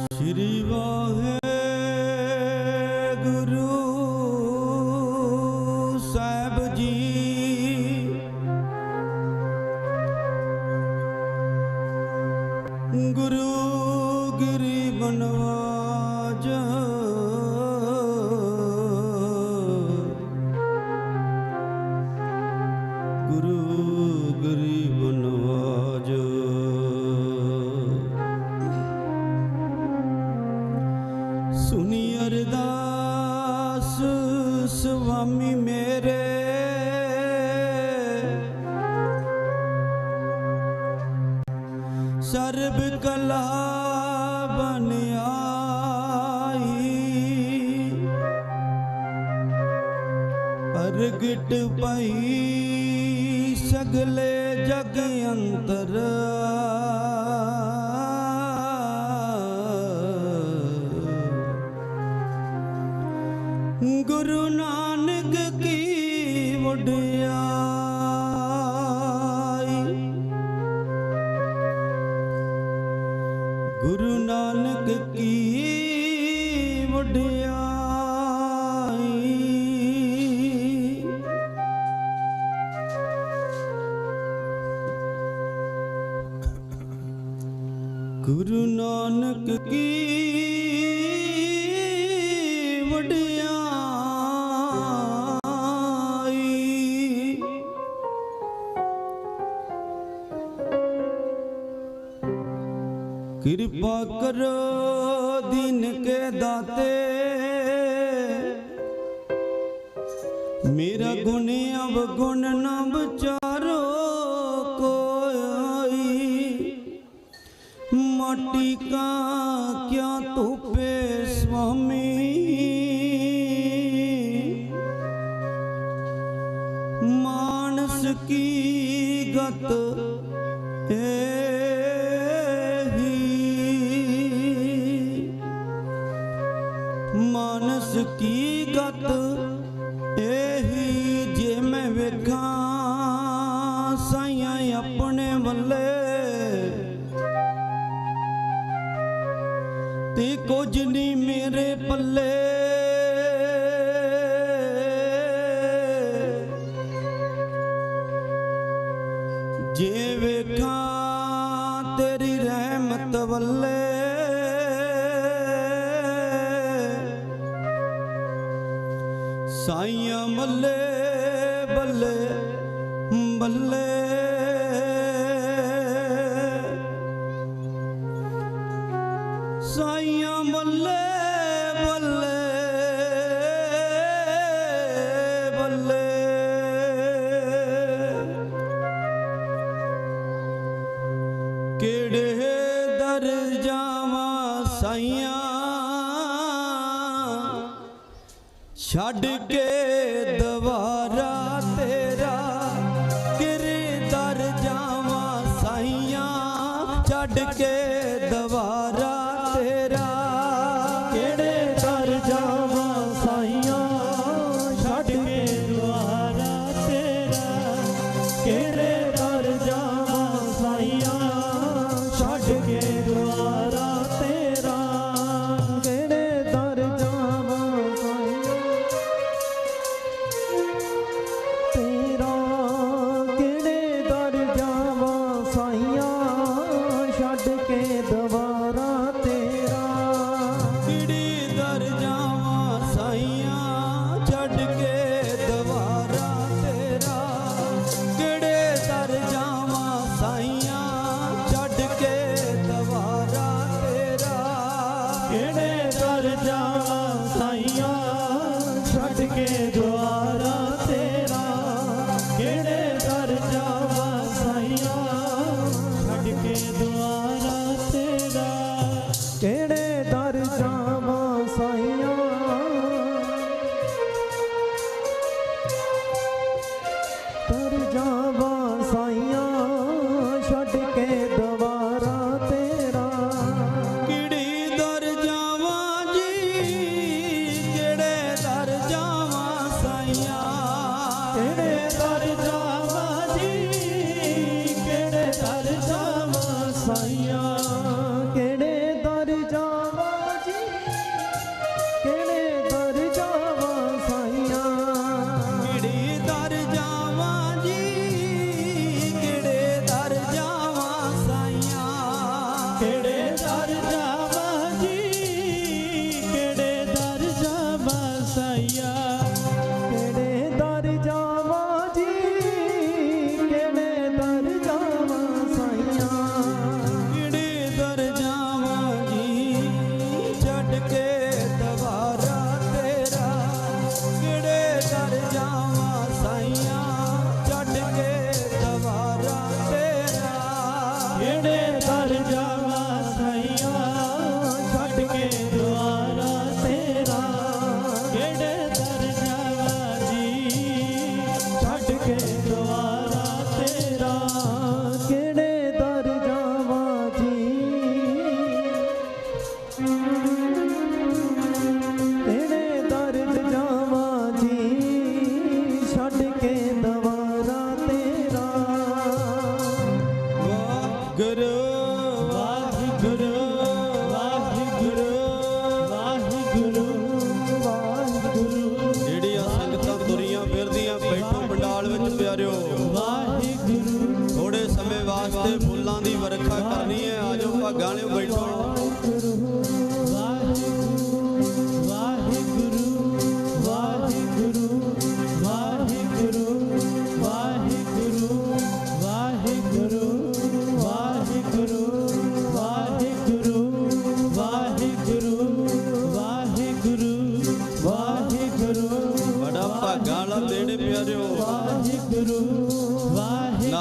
ਸ੍ਰੀ ਵਾਹਿਗੁਰੂ। ਪ੍ਰਗਟ ਪਈ ਸਗਲੇ ਜਗ ਅੰਤਰ। ਗੁਰੂ ਨਾਨਕ ਕੀ ਵਡਿਆਈ ਗੁਰੂ ਨਾਨਕ ਕੀ ਨਾਨਕ ਕੀ ਵਡਿਆਈ। ਕਿਰਪਾ ਕਰੋ ਦਿਨ ਕੇ ਦਾਤੇ। ਮੇਰਾ ਗੁਣ ਅਵਗੁਣ ਨਾ ਬਚਾ। ਮਾਟੀ ਕਾ ਕਿਆ ਧੂਪੇ ਸੁਆਮੀ? ਮਾਨਸ ਕੀ ਗਤ ਏਹੀ ਮਾਨਸ ਜੇ ਵੇਖਾਂ ਤੇਰੀ ਰਹਿਮਤ ਵੱਲੇ। ਸਾਈਆਂ ਮੱਲੇ ਛੱਡ ਕੇ ਦਵਾਰਾ good.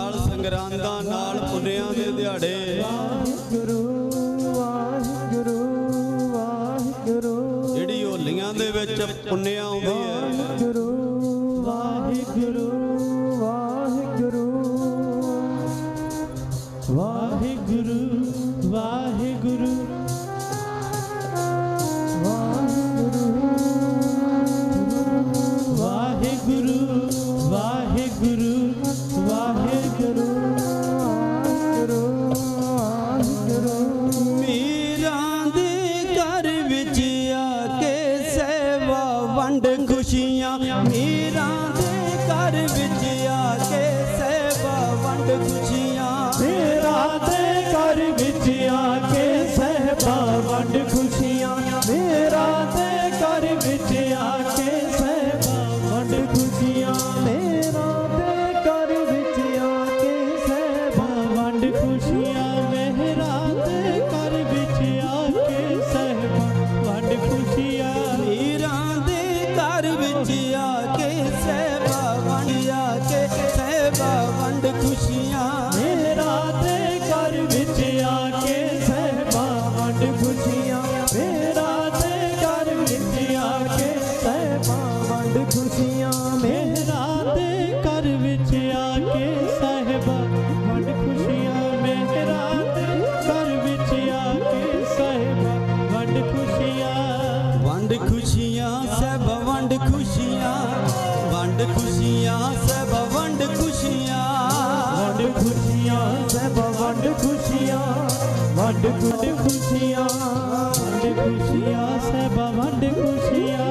ਨਾਲ ਸੰਗਰਾਂਦਾਂ ਨਾਲ ਪੁੰਨਿਆਂ ਦੇ ਦਿਹਾੜੇ। ਵਾਹਿਗੁਰੂ ਵਾਹਿਗੁਰੂ ਵਾਹਿਗੁਰੂ। ਜਿਹੜੀ ਹੋਲੀਆਂ ਦੇ ਵਿੱਚ ਪੁੰਨਿਆ ਆਉਂਦੀ ਵੱਡ ਖੁਸ਼ੀਆਂ ਵੰਡ ਖੁਸ਼ੀਆਂ ਸਹਿਬਾ ਵੱਡ ਖੁਸ਼ੀਆਂ।